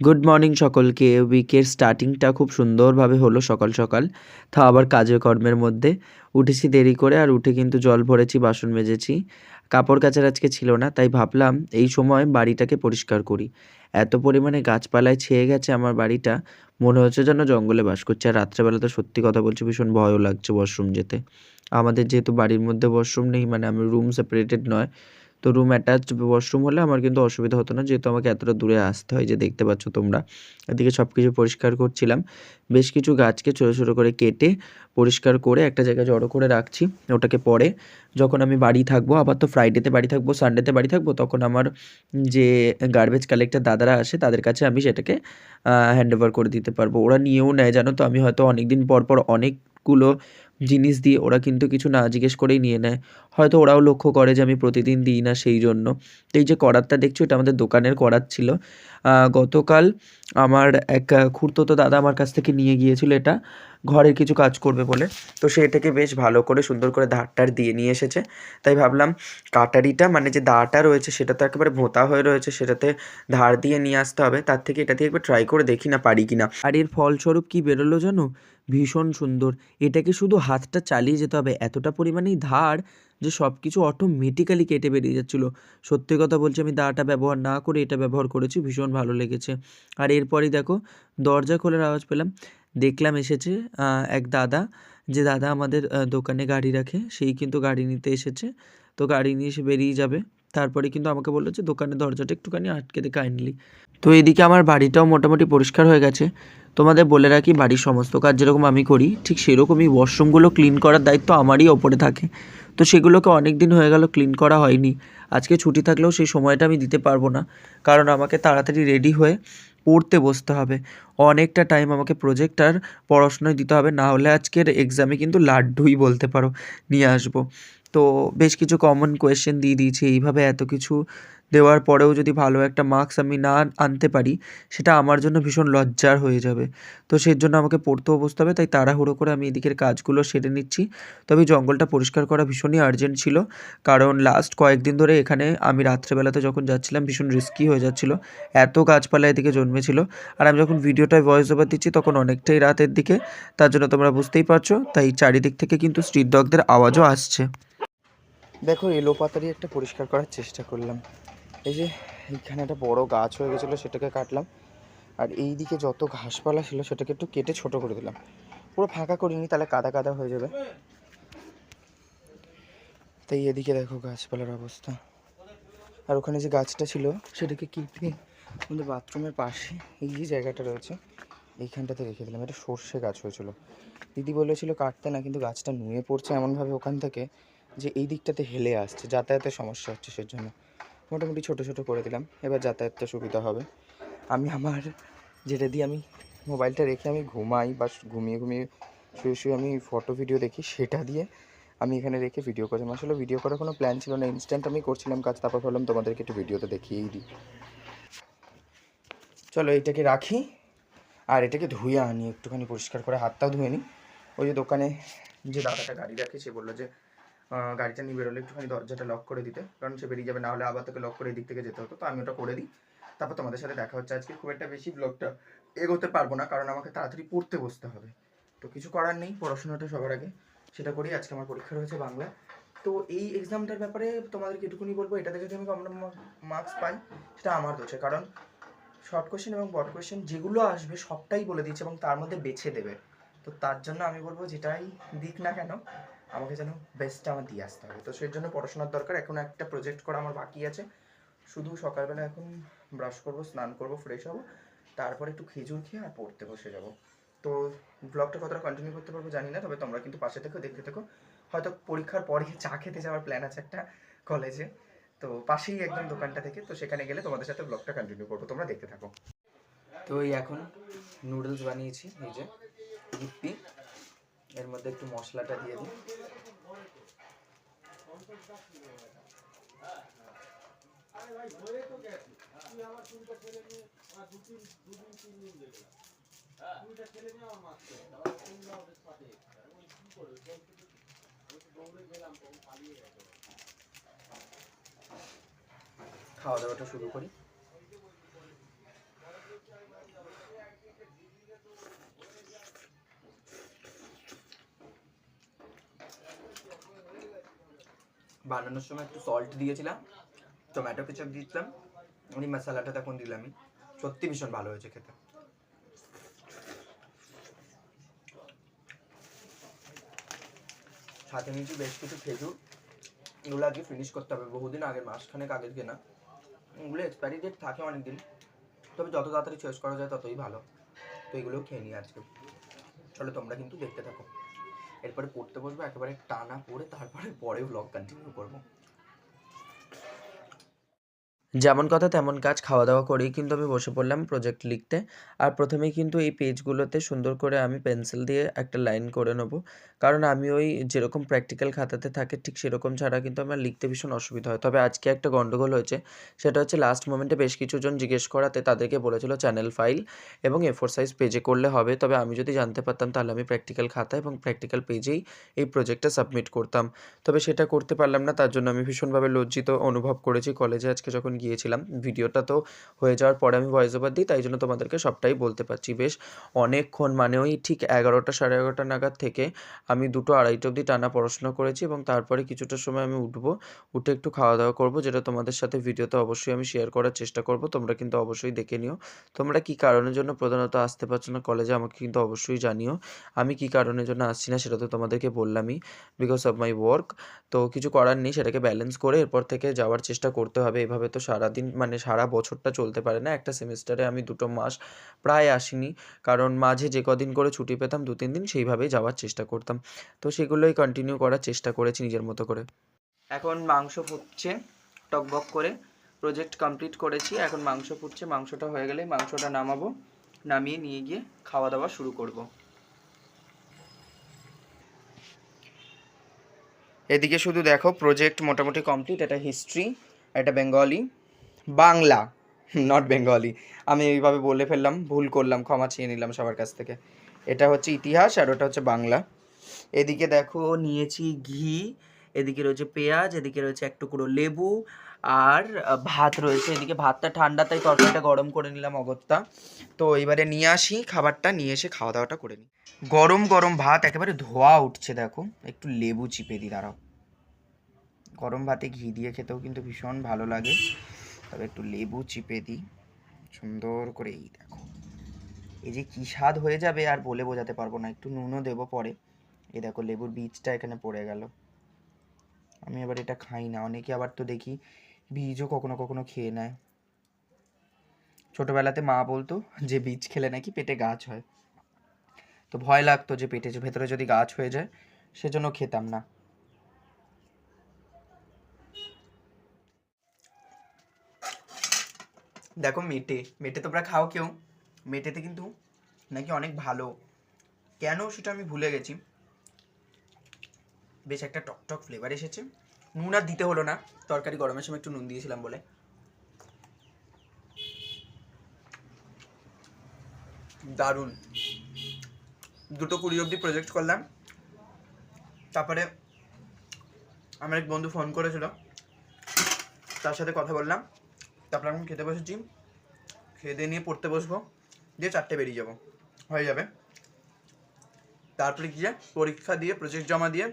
Good morning সকলকে। উইকের স্টার্টিংটা খুব সুন্দরভাবে হলো সকাল সকাল। তা আবার কাজের কর্মের মধ্যে। উঠেছি দেরি করে আর উঠে কিন্তু জল ভরেছি, বাসন মেজেছি। কাপড় কাচার আজকে ছিল না, তাই ভাবলাম এই সময় বাড়িটাকে পরিষ্কার করি। এত পরিমাণে গাছপালায় ছেয়ে গেছে আমার বাড়িটা। মনে হচ্ছে যেন জঙ্গলে বাস করছে। আর রাত্রেবেলা তো সত্যি কথা বলছি, ভীষণ ভয়ও লাগছে ওয়াশরুম যেতে। আমাদের যেহেতু বাড়ির মধ্যে ওয়াশরুম নেই মানে আমি রুম সেপারেটেড নয়। তো রুম অ্যাটাচ ওয়াশরুম হলে আমার কিন্তু অসুবিধা হতো না, যেহেতু আমাকে এতটা দূরে আসতে হয় যে দেখতে পাচ্ছ তোমরা। এদিকে সব কিছু পরিষ্কার করছিলাম। বেশ কিছু গাছকে ছোটো ছোটো করে কেটে পরিষ্কার করে একটা জায়গায় জড়ো করে রাখছি, ওটাকে পরে যখন আমি বাড়ি থাকব, আবার তো ফ্রাইডেতে বাড়ি থাকব সানডেতে বাড়ি থাকব, তখন আমার যে গার্বেজ কালেক্টর দাদারা আসে, তাদের কাছে আমি সেটাকে হ্যান্ড ওভার করে দিতে পারব। ওরা নিয়েও নেয়, জানো তো, আমি হয়তো অনেক দিন পর পর অনেকগুলো জিনিস দিয়ে ওরা কিন্তু কিছু না জিজ্ঞেস করেই নিয়ে নেয়। হয়তো ওরাও লক্ষ্য করে যে আমি প্রতিদিন দিই না সেই জন্য। তো এই যে করাতটা দেখছ এটা আমাদের দোকানের করাত ছিল। গতকাল আমার এক আহ, খুড়তুতো দাদা আমার কাছ থেকে নিয়ে গিয়েছিল এটা। ঘরের কিছু কাজ করবে বলে। তো সে এটাকে বেশ ভালো করে সুন্দর করে ধারটার দিয়ে নিয়ে এসেছে। তাই ভাবলাম কাটারিটা মানে যে দাটা রয়েছে সেটা তো একেবারে ভোঁতা হয়ে রয়েছে সেটাতে ধার দিয়ে নিয়ে আসতে হবে। তার থেকে এটা দিয়ে একবার ট্রাই করে দেখি না পারি কি না আর এর ফলস্বরূপ কি বেরোলো জানো? ভীষণ সুন্দর। এটাকে শুধু হাতটা চালিয়ে যেতে হবে। এতটা পরিমাণেই ধার যে সব কিছু অটোমেটিক্যালি কেটে বেরিয়ে যাচ্ছিল। সত্যি কথা বলছি, আমি দাটা ব্যবহার না করে এটা ব্যবহার করেছি, ভীষণ ভালো লেগেছে। আর এরপরই দেখো, দরজা খোলার আওয়াজ পেলাম। দেখলাম এসেছে এক দাদা, যে দাদা আমাদের দোকানে গাড়ি রাখে, সেই কিন্তু গাড়ি নিতে এসেছে। তো গাড়ি নিয়ে এসে বেরিয়ে যাবে। তারপরে কিন্তু আমাকে বলল যে দোকানের দরজাটা একটুখানি আটকে দে কাইন্ডলি তো এদিকে আমার বাড়িটাও মোটামুটি পরিষ্কার হয়ে গেছে। তোমাদের বলে রাখি, বাড়ির সমস্ত কাজ যেরকম আমি করি, ঠিক সেরকমই ওয়াশরুমগুলো ক্লিন করার দায়িত্ব আমারই ওপরে থাকে। তো সেগুলোকে অনেক দিন হয়ে গেল ক্লিন করা হয়নি। আজকে ছুটি থাকলেও সেই সময়টা আমি দিতে পারব না। কারণ আমাকে তাড়াতাড়ি রেডি হয়ে পড়তে বসতে হবে। অনেকটা টাইম আমাকে প্রজেক্ট আর পড়াশোনায় দিতে হবে। না হলে আজকের এক্সামে কিন্তু লাড্ডুই বলতে পারো, নিয়ে আসব। তো বেশ কিছু কমন কোয়েশ্চেন দিয়ে দিয়েছি। এইভাবে এত কিছু দেওয়ার পরেও যদি ভালো একটা মার্কস আমি না আনতে পারি, সেটা আমার জন্য ভীষণ লজ্জার হয়ে যাবে। তো সেই জন্য আমাকে পড়তেও বসতে হবে, তাই তাড়াহুড়ো করে আমি এদিকের কাজগুলো সেরে নিচ্ছি। তবে জঙ্গলটা পরিষ্কার করা ভীষণই আর্জেন্ট ছিল, কারণ লাস্ট কয়েকদিন ধরে এখানে আমি রাত্রেবেলাতে যখন যাচ্ছিলাম, ভীষণ রিস্কি হয়ে যাচ্ছিল। এত গাছপালা এদিকে জন্মেছিল, আর আমি যখন ভিডিওটায় ভয়েস ওভার দিচ্ছি, তখন অনেকটাই রাতের দিকে। তার জন্য তোমরা বুঝতেই পারছ, তাই চারিদিক থেকে কিন্তু স্ট্রিট ডগদের আওয়াজও আসছে। দেখো এলো পাতারি একটা পরিষ্কার করার চেষ্টা করলাম। এই যে এইখানে একটা বড় গাছ হয়ে গেছিল, সেটাকে কাটলাম। আর এই দিকে যত ঘাসপালা ছিল, সেটাকে একটু কেটে ছোট করে দিলাম। পুরো ফাঁকা করিনি, তাহলে কাদা কাদা হয়ে যাবে। তাই এদিকে দেখো গাছপালার অবস্থা। আর ওখানে যে গাছটা ছিল, সেটাকে কেটে আমাদের বাথরুমের পাশে এই যে জায়গাটা রয়েছে, এইখানটাতে রেখে দিলাম। এটা সর্ষে গাছ হয়েছিল। দিদি বলেছিল কাটতে না, কিন্তু গাছটা নুয়ে পড়ছে এমনভাবে ওখান থেকে যে এই দিকটাতে হেলে আসছে, যাতায়াতের সমস্যা হচ্ছে সেজন্য। মোটামুটি ছোট ছোট করে দিলাম। এবার যাতায়াতটা সুবিধা হবে। আমি আমার যেটা দিয়ে আমি মোবাইলটা রেখে আমি ঘুমাই বা ঘুমিয়ে ঘুমিয়ে শুয়ে শুয়ে আমি ফটো ভিডিও দেখি, সেটা দিয়ে আমি এখানে রেখে ভিডিও করছিলাম আসলে ভিডিও করার কোনো প্ল্যান ছিল না। ইনস্ট্যান্ট আমি করছিলাম কাজ, তারপর ভাবলাম তোমাদেরকে একটু ভিডিওতে দেখিয়েই দিই। চলো এইটাকে রাখি। আর এটাকে ধুয়ে আনি। একটুখানি পরিষ্কার করে হাতটাও ধুয়ে নিই ওই যে দোকানে যে দাদাটা গাড়ি রাখে, সে বলল যে গাড়িটা নিয়ে বেরোলে একটুখানি দরজাটা লক করে দিতে, কারণ সে বেরিয়ে যাবে, না হলে আবার তোকে লক করে এদিক থেকে যেতে হতো, তো আমি ওটা করে দিই। তারপর তোমাদের সাথে দেখা হচ্ছে আজকে। খুব একটা বেশি ব্লগটা এগোতে পারব না, কারণ আমাকে তাড়াতাড়ি পড়তে বসতে হবে। তো কিছু করার নেই, পড়াশোনাটা সবার আগে। সেটা করি, আজকে আমার পরীক্ষা রয়েছে বাংলা। তো এই এক্সামটার ব্যাপারে তোমাদেরকে এটুকুনি বলব, এটাতে যদি আমি কম মার্কস পাই, সেটা আমার দোষে, কারণ শর্ট কোয়েশ্চেন এবং বড় কোয়েশ্চেন যেগুলো আসবে সবটাই বলে দিচ্ছে এবং তার মধ্যে বেছে দেবে। তো তার জন্য আমি বলব যেটাই দিক না কেন আমাকে যেন বেস্টটা আমার দিয়ে আসতে হবে। তো সেই জন্য পড়াশোনার দরকার। এখন একটা প্রজেক্ট করা আমার বাকি আছে। শুধু সকালবেলা এখন ব্রাশ করব, স্নান করব ফ্রেশ হব। তারপরে একটু খেজুর খেয়ে আর পড়তে বসে যাব। তো ব্লগটা কতটা কন্টিনিউ করতে পারব জানি না, তবে তোমরা কিন্তু পাশে থেকো দেখতে থাকো। হয়তো পরীক্ষার পরে চা খেতে যাওয়ার প্ল্যান আছে একটা কলেজে তো পাশেই একদম দোকানটা থেকে, তো সেখানে গেলে তোমাদের সাথে ব্লগটা কন্টিনিউ করব। তোমরা দেখতে থাকো। তো এই এখন নুডলস বানিয়েছি, এই যে এর মধ্যে একটু মশলাটা দিয়ে দিই। খাওয়া দাওয়াটা শুরু করি। বানানোর সময় একটু সল্ট দিয়েছিলাম টমেটো কেচাপ দিয়েছিলাম আমি মশলাটা তখন দিলামই। সত্যি ভীষণ ভালো হয়েছে খেতে। সাথে নিয়েছি বেশ কিছু খেজুর, এগুলো আজকে ফিনিশ করতে হবে, বহুদিন আগের, মাসখানেক আগের কেনা। এগুলো এক্সপায়ারি ডেট থাকে অনেক দিন তবে যত তাড়াতাড়ি শেষ করা যায় ততই ভালো। তো এগুলোও খেয়ে নিই আজকে। চলো তোমরা কিন্তু দেখতে থাকো। এরপরে পড়তে বসবো একেবারে টানা পড়ে তারপরে পরে ব্লগ কন্টিনিউ করব। যেমন কথা তেমন কাজ খাওয়া দাওয়া করেই কিন্তু আমি বসে পড়লাম প্রজেক্ট লিখতে। আর প্রথমেই কিন্তু এই পেজগুলোতে সুন্দর করে আমি পেন্সিল দিয়ে একটা লাইন করে নেব। কারণ আমি ওই যেরকম প্র্যাকটিক্যাল খাতাতে থাকে, ঠিক সেরকম ছাড়া কিন্তু আমার লিখতে ভীষণ অসুবিধা হয়। তবে আজকে একটা গন্ডগোল হয়েছে, সেটা হচ্ছে লাস্ট মোমেন্টে বেশ কিছুজন জিজ্ঞেস করাতে তাদেরকে বলেছিল চ্যানেল ফাইল এবং এ ফোর সাইজ পেজে করলে হবে। তবে আমি যদি জানতে পারতাম তাহলে আমি প্র্যাকটিক্যাল খাতা এবং প্র্যাকটিক্যাল পেজেই এই প্রজেক্টটা সাবমিট করতাম। তবে সেটা করতে পারলাম না, তার জন্য আমি ভীষণভাবে লজ্জিত অনুভব করেছি। কলেজে আজকে যখন গিয়েছিলাম ভিডিওটা তো হয়ে যাওয়ার পরে আমি ভয়েস ওভার দিই, তাই জন্য তোমাদেরকে সবটাই বলতে পারছি। বেশ অনেকক্ষণ মানে ওই ঠিক এগারোটা সাড়ে এগারোটা নাগাদ থেকে আমি দুটো আড়াইটা অবধি টানা পড়াশোনা করেছি এবং তারপরে কিছুটা সময় আমি উঠবো, উঠে একটু খাওয়া দাওয়া করব, যেটা তোমাদের সাথে ভিডিওতে অবশ্যই আমি শেয়ার করার চেষ্টা করব। তোমরা কিন্তু অবশ্যই দেখে নিও। তোমরা কি কারণের জন্য প্রধানত আসতে পারছ না কলেজে আমাকে কিন্তু অবশ্যই জানিও। আমি কি কারণের জন্য আসছি না, সেটা তো তোমাদেরকে বললামই। বিকজ অফ মাই ওয়ার্ক তো কিছু করার নেই, সেটাকে ব্যালেন্স করে এরপর থেকে যাওয়ার চেষ্টা করতে হবে। এভাবে তো সারাদিন মানে সারা বছরটা চলতে পারে না। একটা সেমিস্টারে আমি দুটো মাস প্রায় আসিনি। কারণ মাঝে যে কদিন করে ছুটি পেতাম, দু তিন দিন সেইভাবেই যাওয়ার চেষ্টা করতাম। তো সেগুলোই কন্টিনিউ করার চেষ্টা করেছি নিজের মতো করে। এখন মাংস ফুটছে টকবক করে। প্রজেক্ট কমপ্লিট করেছি। এখন মাংস ফুটছে। মাংসটা হয়ে গেলে মাংসটা নামাবো। নামিয়ে নিয়ে গিয়ে খাওয়া দাওয়া শুরু করব। এদিকে শুধু দেখো প্রজেক্ট মোটামুটি কমপ্লিট এটা হিস্ট্রি এটা বেঙ্গলি বাংলা নট বেঙ্গলি আমি এইভাবে বলে ফেললাম, ভুল করলাম, ক্ষমা চেয়ে নিলাম সবার কাছ থেকে। এটা হচ্ছে ইতিহাস আর ওটা হচ্ছে বাংলা। এদিকে দেখো, নিয়েছি ঘি, এদিকে রয়েছে পেঁয়াজ, এদিকে রয়েছে এক টুকরো লেবু আর ভাত রয়েছে। এদিকে ভাতটা ঠান্ডা, তাই তরকারিটা গরম করে নিলাম অগত্যা। তো এবারে নিয়ে আসি, খাবারটা নিয়ে এসে খাওয়া দাওয়াটা করে নিই। গরম গরম ভাত একেবারে ধোয়া উঠছে, দেখো। একটু লেবু চিপে দিই, দাঁড়াও। গরম ভাতে ঘি দিয়ে খেতেও কিন্তু ভীষণ ভালো লাগে। তবে একটু লেবু চিপে দিই। সুন্দর করে এই দেখো। এই যে কী স্বাদ হয়ে যাবে আর বলে বোঝাতে পারব না। একটু নুনও দেবো পরে। এই দেখো লেবুর বীজটা এখানে পড়ে গেল। আমি আবার এটা খাই না। অনেকে আবার তো দেখি বীজও কখনো কখনো খেয়ে নেয়। ছোটবেলাতে মা বলতো যে বীজ খেলে নাকি পেটে গাছ হয়। তো ভয় লাগতো যে পেটে ভেতরে যদি গাছ হয়ে যায়, সেজন্য খেতাম না। দেখো মেটে মেটে তোমরা খাও কেউ। মেটেতে কিন্তু নাকি অনেক ভালো। কেন সেটা আমি ভুলে গেছি। বেশ একটা টক টক ফ্লেভার এসেছে। নুন আর দিতে হলো না। তরকারি গরমের সময় একটু নুন দিয়েছিলাম বলে। দারুণ। দুটো কুড়ি অবধি প্রজেক্ট করলাম। তারপরে আমার এক বন্ধু ফোন করেছিল। তার সাথে কথা বললাম। তারপরে এখন খেতে বসেছি। খেয়ে দিয়ে নিয়ে পড়তে বসবো। দিয়ে চারটে বেরিয়ে যাব। হয়ে যাবে। তারপরে গিয়ে পরীক্ষা দিয়ে প্রজেক্ট জমা দিয়ে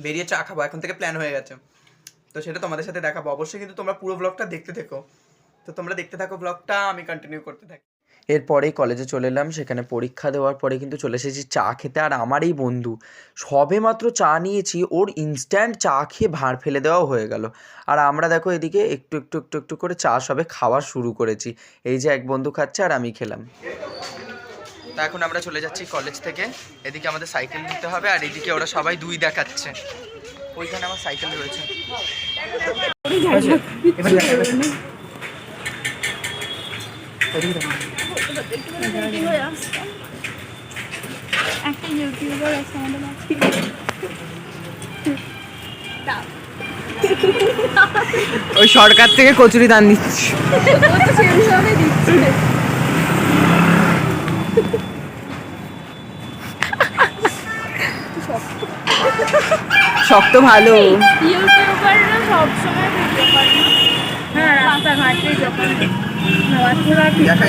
বেরিয়ে চা খাব। এখন থেকে প্ল্যান হয়ে গেছে। তো সেটা তোমাদের সাথে দেখাবো। অবশ্যই কিন্তু তোমরা পুরো ব্লগটা দেখতে থেকো। তো তোমরা দেখতে থাকো ব্লগটা আমি কন্টিনিউ করতে থাকি। এরপরেই কলেজে চলে এলাম সেখানে পরীক্ষা দেওয়ার পরে কিন্তু চলে এসেছি চা খেতে। আর আমারই বন্ধু সবে মাত্র চা নিয়েছি ওর ইনস্ট্যান্ট চা খেয়ে ভাঁড় ফেলে দেওয়াও হয়ে গেল। আর আমরা দেখো এদিকে একটু একটু একটু একটু করে চা সবে খাওয়া শুরু করেছি। এই যে এক বন্ধু খাচ্ছে আর আমি খেলাম। তা এখন আমরা চলে যাচ্ছি কলেজ থেকে। এদিকে আমাদের সাইকেল নিতে হবে আর এদিকে ওরা সবাই দুই দেখাচ্ছে। ওইখানে আমার সাইকেল রয়েছে। এবার দেখা যাবে। ওইদিকে দেখো। একটা ইউটিউবার আছে আমাদের মাঝে ওই সরকার থেকে কচুরি দান দিচ্ছি শক্ত ভালো ইউটিউবাররা সবসময় ভিডিও করে হ্যাঁ রাস্তাঘাটে যখন দেখা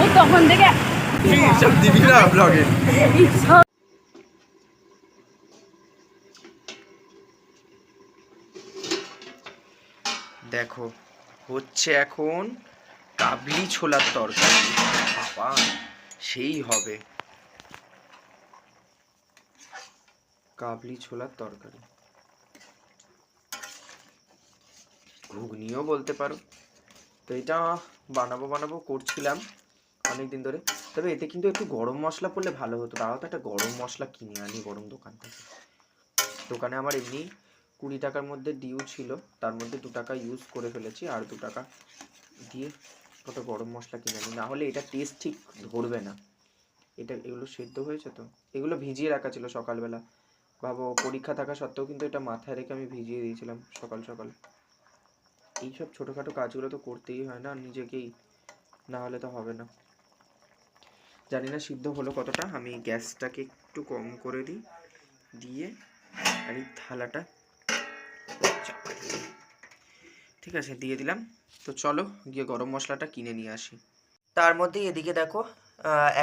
ও তখন থেকে সব দিবি না ব্লগে হচ্ছে এখন কাবলি ছোলার তরকারি। বাবা সেই হবে। কাবলি ছোলার তরকারি। ঘুগনিও বলতে পারো। তো এটা বানাবো বানাবো করছিলাম অনেক দিন ধরে। তবে এতে কিন্তু একটু গরম মশলা পড়লে ভালো হতো। তাও তো একটা গরম মশলা কিনে আনি গরম দোকান থেকে। দোকানে আমার এমনি কুড়ি টাকার মধ্যে ডিউ ছিল। তার মধ্যে দু টাকা ইউজ করে ফেলেছি। আর দু টাকা দিয়ে কত গরম মশলা কিনে আনি। না হলে এটা টেস্ট ঠিক ধরবে না। এটা, এগুলো সেদ্ধ হয়েছে তো? এগুলো ভিজিয়ে রাখা ছিল সকালবেলা। ভাবো পরীক্ষা থাকা সত্ত্বেও কিন্তু এটা মাথায় রেখে আমি ভিজিয়ে দিয়েছিলাম সকাল সকাল। এইসব ছোটোখাটো কাজগুলো তো করতেই হয় না, নিজেকেই, না হলে তো হবে না। জানি না সিদ্ধ হলো কতটা, আমি গ্যাসটাকে একটু কম করে দিই, দিয়ে আর এই থালাটা। ঠিক আছে, দিয়ে দিলাম। তো চলো গিয়ে গরম মশলাটা কিনে নিয়ে আসি। তার মধ্যে এদিকে দেখো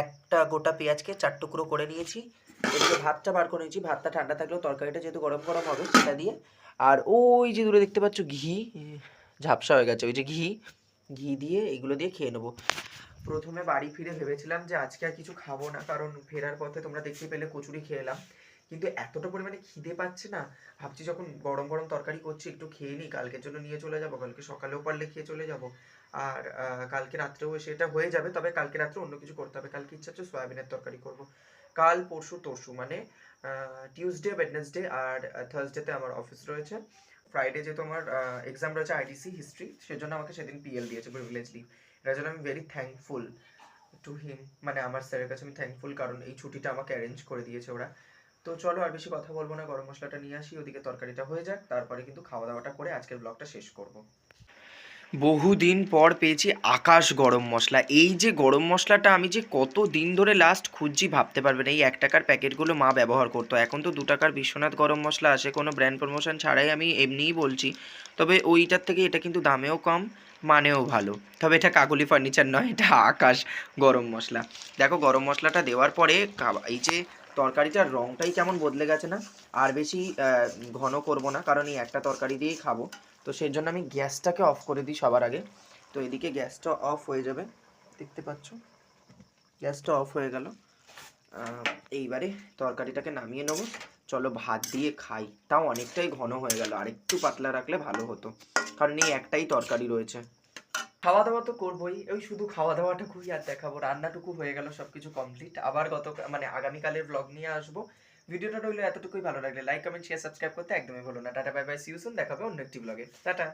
একটা গোটা পেঁয়াজকে চার টুকরো করে নিয়েছি। এদিকে ভাতটা বার করে নিয়েছি। ভাতটা ঠান্ডা থাকলেও তরকারিটা যেহেতু গরম গরম হবে, সেটা দিয়ে। আর ওই যে দূরে দেখতে পাচ্ছ ঘি ঝাপসা হয়ে গেছে। ওই যে ঘি ঘি দিয়ে এগুলো দিয়ে খেয়ে নেব। প্রথমে বাড়ি ফিরে ভেবেছিলাম যে আজকে আর কিছু খাব না, কারণ ফেরার পথে তোমরা দেখতে পেলে কচুরি খেয়ে এলাম। কিন্তু এতটা পরিমাণে খিদে পাচ্ছে না, ভাবছি যখন গরম গরম তরকারি করছি একটু খেয়ে নিই, কালকের জন্য নিয়ে চলে যাব, কালকে সকালেও পারলে খেয়ে চলে যাব। আর কালকে রাত্রেও সেটা হয়ে যাবে, তবে কালকে রাত্রে অন্য কিছু করতে হবে। কালকে ইচ্ছা হচ্ছে সয়াবিনের তরকারি করব। কাল, পরশু তরশু মানে টিউসডে ওয়েডনেসডে আর থার্সডেতে আমার অফিস রয়েছে। ফ্রাইডে যেহেতু আমার এক্সাম রয়েছে আইডিসি হিস্ট্রি সেজন্য আমাকে সেদিন পিএল দিয়েছে প্রিভিলেজ লিভ এটার জন্য আমি ভেরি থ্যাঙ্কফুল টু হিম মানে আমার স্যারের কাছে আমি থ্যাঙ্কফুল কারণ এই ছুটিটা আমাকে অ্যারেঞ্জ করে দিয়েছে ওরা। তো চলো আর বেশি কথা বলব না, গরম মশলাটা নিয়ে আসি, ওদিকে তরকারিটা হয়ে যাক, তারপরে কিন্তু খাওয়া দাওয়াটা করে আজকের ব্লগটা শেষ করব। বহুদিন পর পেয়েছি আকাশ গরম মশলা। এই যে গরম মশলাটা আমি যে কত দিন ধরে লাস্ট খুঁজছি ভাবতে পারবেন এই এক টাকার প্যাকেটগুলো মা ব্যবহার করতো। এখন তো দু টাকার বিশ্বনাথ গরম মশলা আসে, কোনো ব্র্যান্ড প্রমোশন ছাড়াই আমি এমনিই বলছি। তবে ওইটার থেকে এটা কিন্তু দামেও কম, মানেও ভালো। তবে এটা কাকুলি ফার্নিচার নয়, এটা আকাশ গরম মশলা। দেখো গরম মশলাটা দেওয়ার পরে এই যে তরকারিটার রঙটাই কেমন বদলে গেছে না? আর বেশি ঘন করব না, কারণ এই একটা তরকারি দিয়েই খাব। তো সেই জন্য আমি গ্যাসটাকে অফ করে দিই সবার আগে। তো এদিকে গ্যাসটা অফ হয়ে যাবে, দেখতে পাচ্ছ? গ্যাসটা অফ হয়ে গেল। এইবারে তরকারিটাকে নামিয়ে নেব। চলো ভাত দিয়ে খাই। তাও অনেকটাই ঘন হয়ে গেল আর একটু পাতলা রাখলে ভালো হতো। কারণ এই একটাই তরকারি রয়েছে। খাওয়া দাওয়া তো করবোই। ওই শুধু খাওয়া দাওয়াটুকুই আর দেখাবো। রান্নাটুকু হয়ে গেল সবকিছু কমপ্লিট আবার গত মানে আগামীকালের ব্লগ নিয়ে আসব। ভিডিওটা রইল এতটুকুই, ভালো লাগলে লাইক কমেন্ট শেয়ার সাবস্ক্রাইব করতে একদমই ভুলো না। টাটা বাই বাই সিউসুন দেখাবে অন্য একটি ব্লগে টাটা।